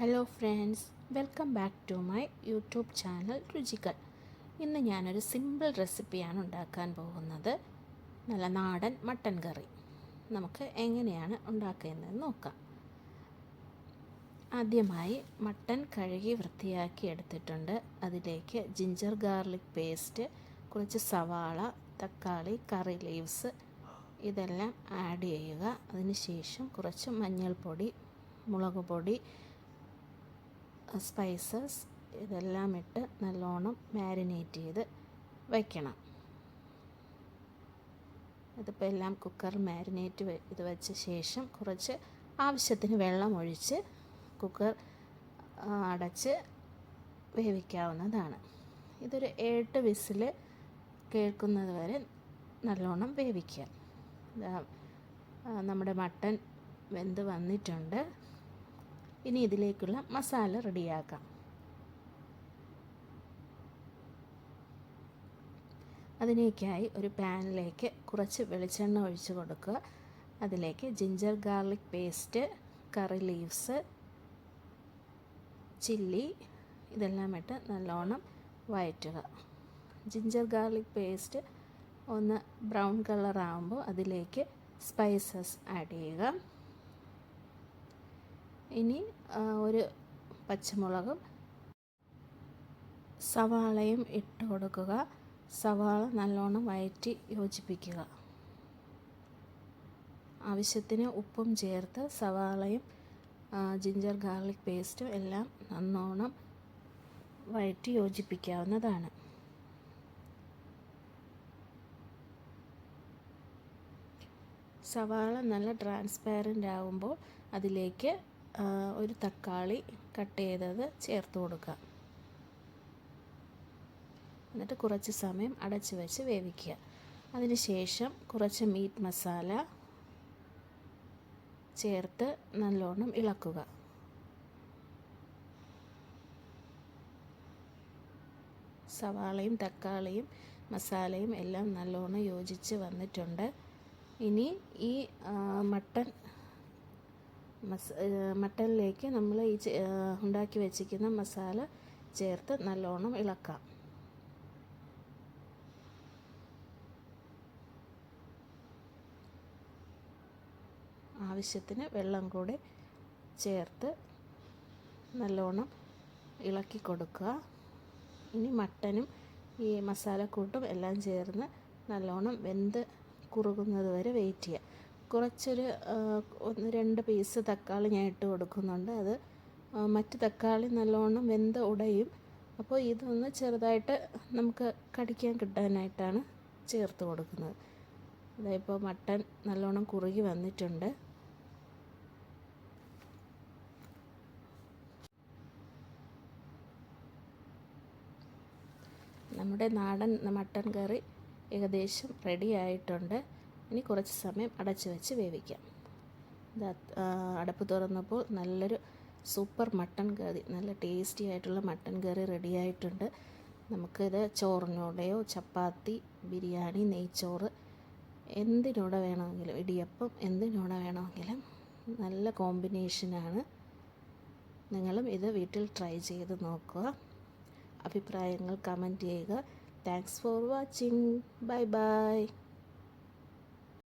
Hello friends welcome back to my YouTube channel രുചികൾ ഇന്ന് ഞാനൊരു simple റെസിപ്പിയാണ് ഉണ്ടാക്കാൻ പോകുന്നത്. നല്ല നാടൻ മട്ടൻ കറി നമുക്ക് എങ്ങനെയാണ് ഉണ്ടാക്കുന്നതെന്ന് നോക്കാം. ആദ്യമായി മട്ടൻ കഴുകി വൃത്തിയാക്കി എടുത്തിട്ടുണ്ട്. അതിലേക്ക് ജിഞ്ചർ ഗാർലിക് പേസ്റ്റ് കുറച്ച് സവാള തക്കാളി കറി ലീവ്സ് ഇതെല്ലാം ആഡ് ചെയ്യുക. അതിനുശേഷം കുറച്ച് മഞ്ഞൾപ്പൊടി മുളക് പൊടി സ്പൈസസ് ഇതെല്ലാം ഇട്ട് നല്ലോണം മാരിനേറ്റ് ചെയ്ത് വയ്ക്കണം ഇതിപ്പോൾ എല്ലാം കുക്കർ മാരിനേറ്റ് ഇത് വെച്ച ശേഷം കുറച്ച് ആവശ്യത്തിന് വെള്ളം ഒഴിച്ച് കുക്കർ അടച്ച് വേവിക്കാവുന്നതാണ്. ഇതൊരു എട്ട് വിസിൽ കേൾക്കുന്നത് വരെ നല്ലോണം വേവിക്കുക നമ്മുടെ മട്ടൻ വെന്ത് വന്നിട്ടുണ്ട്. ഇനി ഇതിലേക്കുള്ള മസാല റെഡിയാക്കാം. അതിനേക്കായി ഒരു പാനിലേക്ക് കുറച്ച് വെളിച്ചെണ്ണ ഒഴിച്ച് കൊടുക്കുക. അതിലേക്ക് ginger garlic paste curry leaves chilli ഇതെല്ലാം ഇട്ട് നല്ലോണം വയറ്റുക ജിഞ്ചർ ഗാർലിക് പേസ്റ്റ് ഒന്ന് ബ്രൗൺ കളർ ആകുമ്പോൾ അതിലേക്ക് സ്പൈസസ് ആഡ് ചെയ്യുക. ഇനി ഒരു പച്ചമുളകും. സവാളയും ഇട്ട് കൊടുക്കുക. സവാള നല്ലോണം വയറ്റി യോജിപ്പിക്കുക. ആവശ്യത്തിന് ഉപ്പും ചേർത്ത് സവാളയും ജിഞ്ചർ ഗാർലിക് പേസ്റ്റും എല്ലാം നന്നോണം വയറ്റി യോജിപ്പിക്കാവുന്നതാണ്. സവാള നല്ല ട്രാൻസ്പാരന്റ് ആകുമ്പോൾ അതിലേക്ക് ഒരു തക്കാളി കട്ട് ചെയ്തത് ചേർത്ത് കൊടുക്കുക. എന്നിട്ട് കുറച്ച് സമയം അടച്ചു വെച്ച് വേവിക്കുക. അതിനുശേഷം കുറച്ച് മീറ്റ് മസാല ചേർത്ത് നല്ലോണം ഇളക്കുക. സവാളയും തക്കാളിയും മസാലയും എല്ലാം നല്ലോണം യോജിച്ച് വന്നിട്ടുണ്ട്. ഇനി ഈ മട്ടൺ മസ മട്ടനിലേക്ക് നമ്മൾ ഈ ഉണ്ടാക്കി വെച്ചിരിക്കുന്ന മസാല ചേർത്ത് നല്ലോണം ഇളക്കാം. ആവശ്യത്തിന് വെള്ളം കൂടെ ചേർത്ത് നല്ലോണം ഇളക്കി കൊടുക്കുക. ഇനി മട്ടനും ഈ മസാലക്കൂട്ടും എല്ലാം ചേർന്ന് നല്ലോണം വെന്ത് കുറുകുന്നത് വരെ വെയിറ്റ് ചെയ്യുക. കുറച്ചൊരു ഒന്ന് രണ്ട് പീസ് തക്കാളി ഞാൻ ഇട്ട് കൊടുക്കുന്നുണ്ട്. അത് മറ്റ് തക്കാളി നല്ലോണം വെന്ത് ഉടയും. അപ്പോൾ ഇതൊന്ന് ചെറുതായിട്ട് നമുക്ക് കടിക്കാൻ കിട്ടാനായിട്ടാണ് ചേർത്ത് കൊടുക്കുന്നത്. അതായപ്പോൾ മട്ടൻ നല്ലോണം കുറുകി വന്നിട്ടുണ്ട്. നമ്മുടെ നാടൻ മട്ടൻ കറി ഏകദേശം റെഡി ആയിട്ടുണ്ട്. ഇനി കുറച്ച് സമയം അടച്ച് വെച്ച് വേവിക്കാം. അടപ്പ് തുറന്നപ്പോൾ നല്ലൊരു സൂപ്പർ മട്ടൺ കറി നല്ല ടേസ്റ്റി ആയിട്ടുള്ള മട്ടൺ കറി റെഡി ആയിട്ടുണ്ട്. നമുക്കിത് ചോറിനോടെയോ ചപ്പാത്തി ബിരിയാണി നെയ്ച്ചോറ് എന്തിനൂടെ വേണമെങ്കിലും ഇടിയപ്പം എന്തിനൂടെ വേണമെങ്കിലും നല്ല കോമ്പിനേഷനാണ് നിങ്ങളും ഇത് വീട്ടിൽ ട്രൈ ചെയ്ത് നോക്കുക. അഭിപ്രായങ്ങൾ കമന്റ് ചെയ്യുക. Thanks for watching bye bye